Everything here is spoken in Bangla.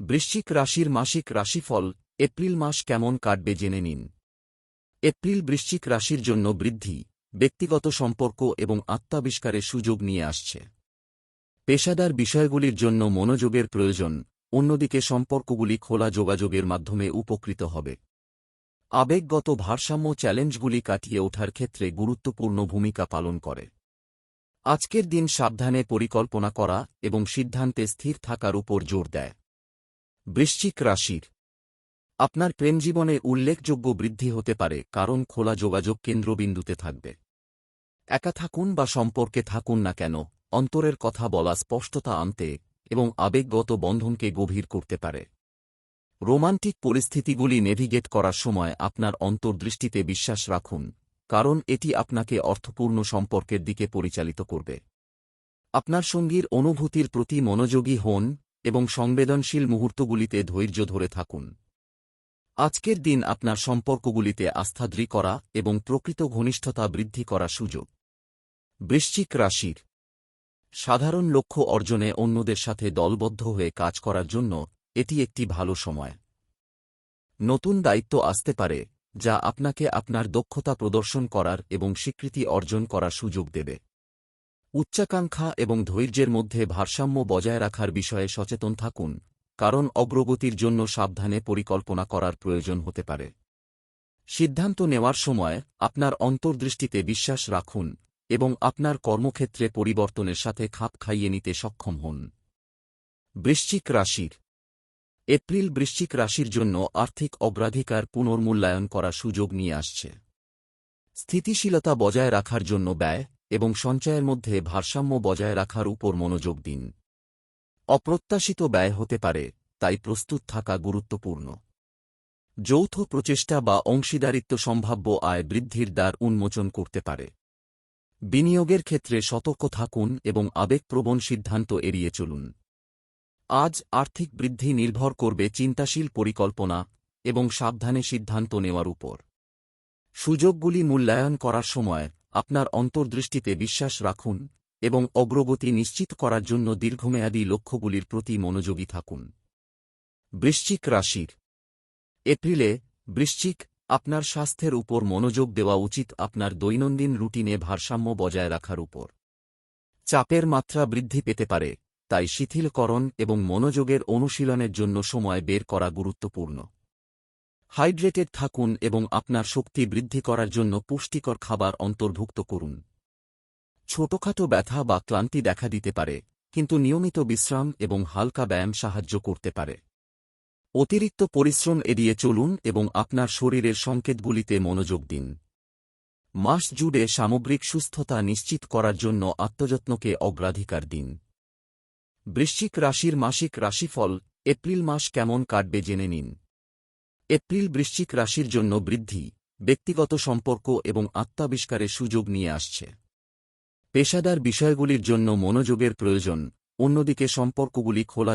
বৃশ্চিক রাশির মাসিক রাশিফল, এপ্রিল মাস কেমন কাটবে জেনে নিন। এপ্রিল বৃশ্চিক রাশির জন্য বৃদ্ধি, ব্যক্তিগত সম্পর্ক এবং আত্মাবিষ্কারের সুযোগ নিয়ে আসছে। পেশাদার বিষয়গুলির জন্য মনোযোগের প্রয়োজন, অন্যদিকে সম্পর্কগুলি খোলা যোগাযোগের মাধ্যমে উপকৃত হবে। আবেগগত ভারসাম্য চ্যালেঞ্জগুলি কাটিয়ে ওঠার ক্ষেত্রে গুরুত্বপূর্ণ ভূমিকা পালন করে। আজকের দিন সাবধানে পরিকল্পনা করা এবং সিদ্ধান্তে স্থির থাকার উপর জোর দেয়। বৃশ্চিক রাশির। আপনার প্রেমজীবনে উল্লেখযোগ্য বৃদ্ধি হতে পারে, কারণ খোলা যোগাযোগ কেন্দ্রবিন্দুতে থাকবে। একা থাকুন বা সম্পর্কে থাকুন না কেন, অন্তরের কথা বলা স্পষ্টতা আনতে এবং আবেগগত বন্ধনকে গভীর করতে পারে। রোমান্টিক পরিস্থিতিগুলি নেভিগেট করার সময় আপনার অন্তর্দৃষ্টিতে বিশ্বাস রাখুন, কারণ এটি আপনাকে অর্থপূর্ণ সম্পর্কের দিকে পরিচালিত করবে। আপনার সঙ্গীর অনুভূতির প্রতি মনোযোগী হন এবং সংবেদনশীল মুহূর্তগুলিতে ধৈর্য ধরে থাকুন। আজকের দিন আপনার সম্পর্কগুলিতে আস্থা দৃঢ় করা এবং প্রকৃত ঘনিষ্ঠতা বৃদ্ধি করা সুযোগ। বৃশ্চিক রাশির। সাধারণ লক্ষ্য অর্জনে অন্যদের সাথে দলবদ্ধ হয়ে কাজ করার জন্য এটি একটি ভালো সময়। নতুন দায়িত্ব আসতে পারে, যা আপনাকে আপনার দক্ষতা প্রদর্শন করার এবং স্বীকৃতি অর্জন করার সুযোগ দেবে। উচ্চাকাঙ্ক্ষা এবং ধৈর্যের মধ্যে ভারসাম্য বজায় রাখার বিষয়ে সচেতন থাকুন, কারণ অগ্রগতির জন্য সাবধানে পরিকল্পনা করার প্রয়োজন হতে পারে। সিদ্ধান্ত নেওয়ার সময় আপনার অন্তর্দৃষ্টিতে বিশ্বাস রাখুন এবং আপনার কর্মক্ষেত্রে পরিবর্তনের সাথে খাপ খাইয়ে নিতে সক্ষম হন। বৃশ্চিক রাশির, এপ্রিল বৃশ্চিক রাশির জন্য আর্থিক অগ্রাধিকার পুনর্মূল্যায়ন করার সুযোগ নিয়ে আসছে। স্থিতিশীলতা বজায় রাখার জন্য ব্যয় এবং সঞ্চয়ের মধ্যে ভারসাম্য বজায় রাখার উপর মনোযোগ দিন। অপ্রত্যাশিত ব্যয় হতে পারে, তাই প্রস্তুত থাকা গুরুত্বপূর্ণ। যৌথ প্রচেষ্টা বা অংশীদারিত্ব সম্ভাব্য আয় বৃদ্ধির দ্বার উন্মোচন করতে পারে। বিনিয়োগের ক্ষেত্রে সতর্ক থাকুন এবং আবেগপ্রবণ সিদ্ধান্ত এড়িয়ে চলুন। আজ আর্থিক বৃদ্ধি নির্ভর করবে চিন্তাশীল পরিকল্পনা এবং সাবধানে সিদ্ধান্ত নেওয়ার উপর। সুযোগগুলি মূল্যায়ন করার সময় আপনার অন্তর্দৃষ্টিতে বিশ্বাস রাখুন এবং অগ্রগতি নিশ্চিত করার জন্য দীর্ঘমেয়াদী লক্ষ্যগুলির প্রতি মনোযোগী থাকুন। বৃশ্চিক রাশির এপ্রিলে, বৃশ্চিক, আপনার স্বাস্থ্যের উপর মনোযোগ দেওয়া উচিত আপনার দৈনন্দিন রুটিনে ভারসাম্য বজায় রাখার উপর। চাপের মাত্রা বৃদ্ধি পেতে পারে, তাই শিথিলকরণ এবং মনোযোগের অনুশীলনের জন্য সময় বের করা গুরুত্বপূর্ণ। হাইড্রেটেড থাকুন এবং আপনার শক্তি বৃদ্ধি করার জন্য পুষ্টিকর খাবার অন্তর্ভুক্ত করুন। ছোটখাটো ব্যথা বা ক্লান্তি দেখা দিতে পারে, কিন্তু নিয়মিত বিশ্রাম এবং হালকা ব্যায়াম সাহায্য করতে পারে। অতিরিক্ত পরিশ্রম এড়িয়ে চলুন এবং আপনার শরীরের সংকেতগুলিতে মনোযোগ দিন। মাস জুড়ে সামগ্রিক সুস্থতা নিশ্চিত করার জন্য আত্মযত্নকে অগ্রাধিকার দিন। বৃশ্চিক রাশির মাসিক রাশিফল, এপ্রিল মাস কেমন কাটবে জেনে নিন। এপ্রিল বৃশ্চিক রাশির জন্য বৃদ্ধি, ব্যক্তিগত সম্পর্ক এবং আত্মাবিষ্কারের সুযোগ নিয়ে আসছে। পেশাদার বিষয়গুলির জন্য মনোযোগের প্রয়োজন, অন্যদিকে সম্পর্কগুলি খোলা